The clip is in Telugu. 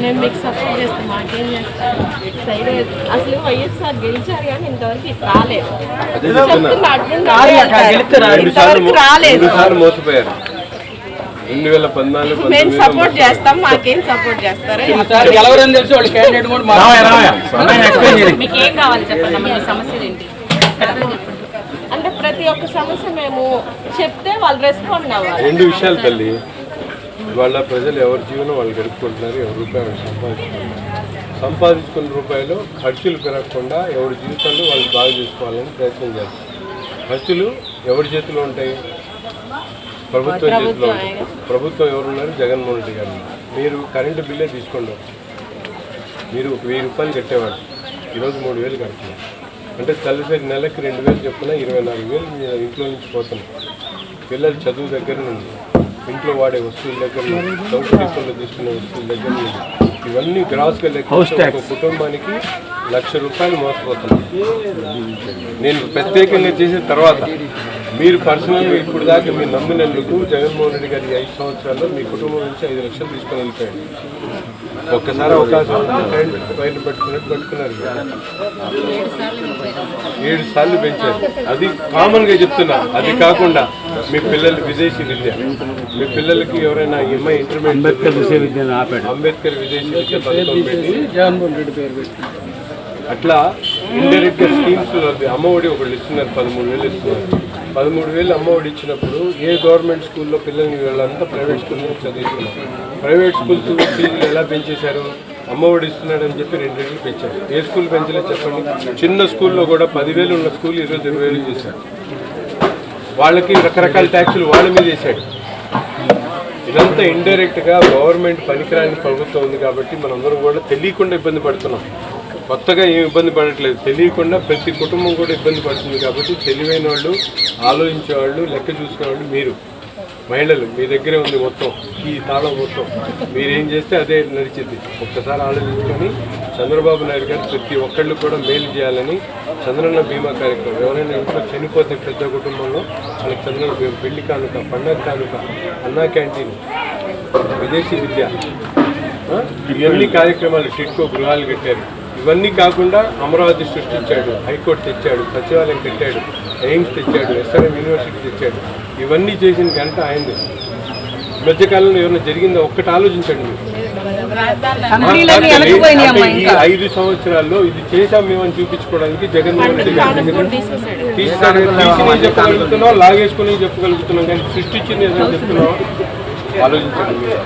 మేము మీకు సపోర్ట్ చేస్తాం మాకేం చేస్తాం సైడ్ అసలు వైఎస్ఆర్ గెలిచారు కానీ ఇంతవరకు రాలేదు. ఇంతవరకు రాలేదు. రెండు సార్లు మోసపోయారు. రెండు వేల పద్నాలుగు మేము సపోర్ట్ చేస్తాం మాకేం సపోర్ట్ చేస్తారు ఈసారి గెలవరని తెలిసి వాళ్ళు క్యాండిడేట్ కూడా మాట్లాడారు మీకు ఏం కావాలి చెప్పండి అమ్మ, మీ సమస్యలు ఏంటి? అంటే ప్రతి ఒక్క సమస్య మేము చెప్తే వాళ్ళు రెస్పాండ్ అవ్వాలి. రెండు విషయాలు తల్లి. వాళ్ళ ప్రజలు ఎవరి జీవనం వాళ్ళు గడుపుకుంటున్నారు ఎవరి రూపాయలు సంపాదించుకుంటున్నారు. సంపాదించుకున్న రూపాయలు ఖర్చులు పెరగకుండా ఎవరి జీవితాలు వాళ్ళు బాగా చేసుకోవాలని ప్రయత్నం చేస్తారు. ఖర్చులు ఎవరి చేతిలో ఉంటాయి? ప్రభుత్వం చేతిలో ఉంటాయి. ప్రభుత్వం ఎవరున్నారు? జగన్మోహన్ రెడ్డి గారు. మీరు కరెంటు బిల్లే తీసుకోండి. మీరు ఒక వెయ్యి రూపాయలు కట్టేవాడు ఈరోజు మూడు వేలు కడుతున్నారు. అంటే తల్లిసరి నెలకి రెండు వేలు చొప్పున ఇరవై నాలుగు వేలు ఇంట్లో నుంచి పోతున్నాయి. పిల్లల చదువు దగ్గర నుండి ఇంట్లో వాడే వస్తువుల దగ్గర సౌకర్యంలో తీసుకునే వస్తువుల దగ్గర ఇవన్నీ గ్రాస్గా లెక్క ఒక కుటుంబానికి లక్ష రూపాయలు మోసపోతున్నాయి నేను ప్రత్యేకంగా చేసిన తర్వాత మీరు పర్సనల్గా ఇప్పుడు దాకా మీరు నమ్మినందుకు జగన్మోహన్ రెడ్డి గారి ఈ ఐదు సంవత్సరాల్లో మీ కుటుంబం నుంచి ఐదు లక్షలు తీసుకొని వెళ్ళిపోయాడు. ఒక్కసారి అవకాశం బయట పెట్టుకున్నట్టు పెట్టుకున్నారు ఏడు సార్లు పెంచారు. అది కామన్గా చెప్తున్నా. అది కాకుండా మీ పిల్లలు విదేశీ విద్య. మీ పిల్లలకి ఎవరైనా ఎంఐ ఇంటర్మీడియట్ అంబేద్కర్ విదేశీ విద్య పథకం పెట్టి జగన్మోహన్ రెడ్డి పేరు పెట్టి అట్లా ఇండైరెక్ట్ స్కీమ్స్ అమ్మఒడి ఒకళ్ళు ఇస్తున్నారు పదమూడు వేలు ఇస్తున్నారు. పదమూడు వేలు అమ్మఒడి ఇచ్చినప్పుడు ఏ గవర్నమెంట్ స్కూల్లో పిల్లల్ని వీళ్ళంతా ప్రైవేట్ స్కూల్లో చదివిస్తున్నారు. ప్రైవేట్ స్కూల్స్ ఫీజులు ఎలా పెంచేశారు? అమ్మఒడి ఇస్తున్నాడని చెప్పి రెండు రెట్లు పెంచారు. ఏ స్కూల్ పెంచలేదు చెప్పండి. చిన్న స్కూల్లో కూడా పదివేలు ఉన్న స్కూల్ ఈరోజు ఇరవై వేలు చేశారు. వాళ్ళకి రకరకాల ట్యాక్సులు వాళ్ళ మీద వేసాడు ఇదంతా ఇండైరెక్ట్గా గవర్నమెంట్ పనికిరాని ప్రభుత్వం ఉంది కాబట్టి మనందరం కూడా తెలియకుండా ఇబ్బంది పడుతున్నాం. కొత్తగా ఏం ఇబ్బంది పడట్లేదు. తెలియకుండా ప్రతి కుటుంబం కూడా ఇబ్బంది పడుతుంది కాబట్టి తెలివైన వాళ్ళు ఆలోచించే వాళ్ళు లెక్క చూసుకునే వాళ్ళు మీరు. మహిళలు మీ దగ్గరే ఉంది మొత్తం ఈ తాళం మొత్తం. మీరేం చేస్తే అదే నడిచింది. ఒక్కసారి ఆలోచించుకొని చంద్రబాబు నాయుడు గారు ప్రతి ఒక్కళ్ళు కూడా మేలు చేయాలని చంద్రన్న బీమా కార్యక్రమం. ఎవరైనా ఇంట్లో చనిపోతే పెద్ద కుటుంబంలో వాళ్ళకి చంద్రన్న బీమా పెళ్ళి కానుక పండగ కానుక అన్నా క్యాంటీన్ విదేశీ విద్య ఇవన్నీ కార్యక్రమాలు టిట్కో గృహాలు కట్టారు. ఇవన్నీ కాకుండా అమరావతి సృష్టించాడు హైకోర్టు తెచ్చాడు సచివాలయం కట్టాడు ఎయిమ్స్ తెచ్చాడు ఎస్ఆర్ఎం యూనివర్సిటీ తెచ్చాడు. ఇవన్నీ చేసిన గంట ఆయనది. మధ్యకాలంలో ఏమైనా జరిగిందో? ఒక్కటి ఆలోచించండి మీరు. ఐదు సంవత్సరాల్లో ఇది చేశాం మేమని చూపించుకోవడానికి జగన్మోహన్ రెడ్డి గారు. చెప్పగలుగుతున్నాం లాగేసుకుని చెప్పగలుగుతున్నాం కానీ సృష్టించింది ఏదో చెప్తున్నాం ఆలోచించండి మీరు.